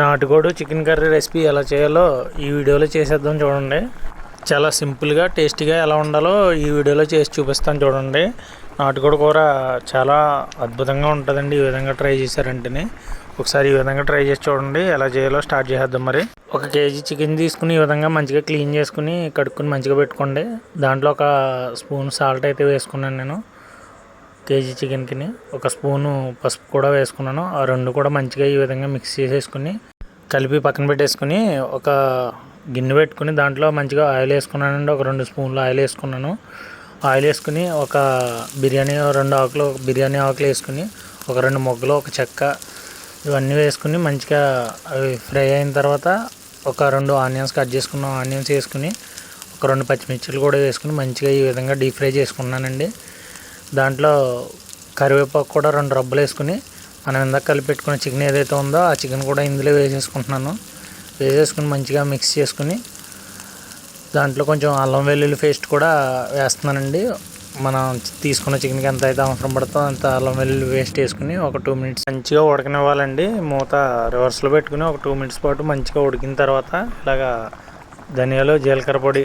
నాటుకోడు chicken curry recipe ఎలా చేయాలో ఈ వీడియోలో చేసేద్దాం చూడండి. చాలా సింపుల్గా టేస్టీగా ఎలా ఉండాలో ఈ వీడియోలో చేసి చూపిస్తాను చూడండి. నాటుకోడి కూర చాలా అద్భుతంగా ఉంటుందండి ఈ విధంగా ట్రై చేశారంటేనే. ఒకసారి ఈ విధంగా ట్రై చేసి చూడండి ఎలా చేయాలో స్టార్ట్ చేసేద్దాం మరి. ఒక కేజీ చికెన్ తీసుకుని ఈ విధంగా మంచిగా క్లీన్ చేసుకుని కడుక్కుని మంచిగా పెట్టుకోండి. దాంట్లో ఒక స్పూన్ సాల్ట్ అయితే వేసుకున్నాను నేను. కేజీ చికెన్కి ఒక స్పూను పసుపు కూడా వేసుకున్నాను. ఆ రెండు కూడా మంచిగా ఈ విధంగా మిక్స్ చేసేసుకుని కలిపి పక్కన పెట్టేసుకుని ఒక గిన్నె పెట్టుకుని దాంట్లో మంచిగా ఆయిల్ వేసుకున్నానండి. ఒక రెండు స్పూన్లు ఆయిల్ వేసుకున్నాను. ఆయిల్ వేసుకుని ఒక బిర్యానీ రెండు ఆకులు బిర్యానీ ఆకులు వేసుకుని ఒక రెండు మొగ్గలు ఒక చెక్క ఇవన్నీ వేసుకుని మంచిగా అవి ఫ్రై అయిన తర్వాత ఒక రెండు ఆనియన్స్ కట్ చేసుకున్నాం ఆనియన్స్ వేసుకుని ఒక రెండు పచ్చిమిర్చిలు కూడా వేసుకుని మంచిగా ఈ విధంగా డీప్ ఫ్రై చేసుకున్నానండి. దాంట్లో కరివేపాకు కూడా రెండు రబ్బలు వేసుకుని మనం ఇందాక కలిపి పెట్టుకున్న చికెన్ ఏదైతే ఉందో ఆ చికెన్ కూడా ఇందులో వేసేసుకుంటున్నాను. వేసేసుకుని మంచిగా మిక్స్ చేసుకుని దాంట్లో కొంచెం అల్లం వెల్లుల్లి పేస్ట్ కూడా వేస్తున్నానండి. మనం తీసుకున్న చికెన్కి ఎంత అయితే అవసరం పడుతుందో అంత అల్లం వెల్లుల్లి పేస్ట్ వేసుకుని ఒక టూ మినిట్స్ మంచిగా ఉడకనివ్వాలండి. మూత రివర్స్లో పెట్టుకుని ఒక టూ మినిట్స్ పాటు మంచిగా ఉడికిన తర్వాత ఇలాగా ధనియాలు జీలకర్ర పొడి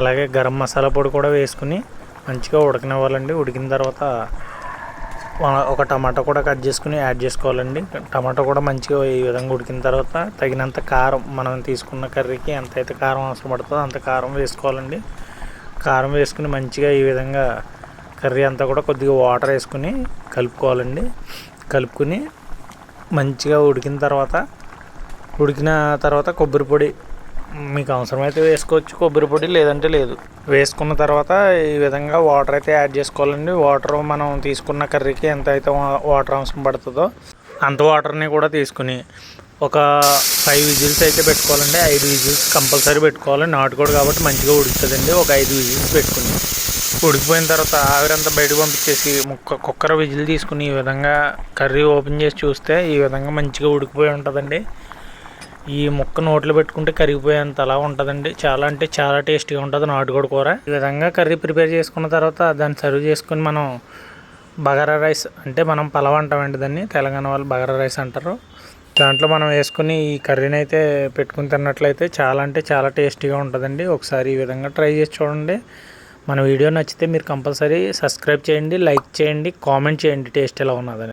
అలాగే గరం మసాలా పొడి కూడా వేసుకుని మంచిగా ఉడకనివ్వాలండి. ఉడికిన తర్వాత ఒక టమాటా కూడా కట్ చేసుకుని యాడ్ చేసుకోవాలండి. టమాటా కూడా మంచిగా ఈ విధంగా ఉడికిన తర్వాత తగినంత కారం మనం తీసుకున్న కర్రీకి ఎంత అయితే కారం అవసరం పడుతుందో అంత కారం వేసుకోవాలండి. కారం వేసుకుని మంచిగా ఈ విధంగా కర్రీ అంతా కూడా కొద్దిగా వాటర్ వేసుకుని కలుపుకోవాలండి. కలుపుకుని మంచిగా ఉడికిన తర్వాత ఉడికిన తర్వాత కొబ్బరి పొడి మీకు అవసరమైతే వేసుకోవచ్చు కొబ్బరి పొడి లేదంటే లేదు. వేసుకున్న తర్వాత ఈ విధంగా వాటర్ అయితే యాడ్ చేసుకోవాలండి. వాటర్ మనం తీసుకున్న కర్రీకి ఎంత అయితే వాటర్ అవసరం పడుతుందో అంత వాటర్ని కూడా తీసుకుని ఒక ఫైవ్ విజిల్స్ అయితే పెట్టుకోవాలండి. ఐదు విజిల్స్ కంపల్సరీ పెట్టుకోవాలి. నాటుకోడు కాబట్టి మంచిగా ఉడుకుతుందండి. ఒక ఐదు విజిల్స్ పెట్టుకుని ఉడికిపోయిన తర్వాత ఆవిరంతా బయటకు పంపించేసి ముక్క కుక్కర విజిల్ తీసుకుని ఈ విధంగా కర్రీ ఓపెన్ చేసి చూస్తే ఈ విధంగా మంచిగా ఉడికిపోయి ఉంటుందండి. ఈ ముక్క నోట్లో పెట్టుకుంటే కరిగిపోయేంత అలా ఉంటుందండి. చాలా అంటే చాలా టేస్టీగా ఉంటుంది నాటుకోడి కూర. ఈ విధంగా కర్రీ ప్రిపేర్ చేసుకున్న తర్వాత దాన్ని సర్వ్ చేసుకుని మనం బగారా రైస్ అంటే మనం పలవ అంటామండి దాన్ని. తెలంగాణ వాళ్ళు బగారా రైస్ అంటారు. దాంట్లో మనం వేసుకుని ఈ కర్రీని అయితే పెట్టుకుని తిన్నట్లయితే చాలా అంటే చాలా టేస్టీగా ఉంటుందండి. ఒకసారి ఈ విధంగా ట్రై చేసి చూడండి. మన వీడియో నచ్చితే మీరు కంపల్సరీ సబ్స్క్రైబ్ చేయండి లైక్ చేయండి కామెంట్ చేయండి టేస్ట్ ఎలా ఉన్నదని.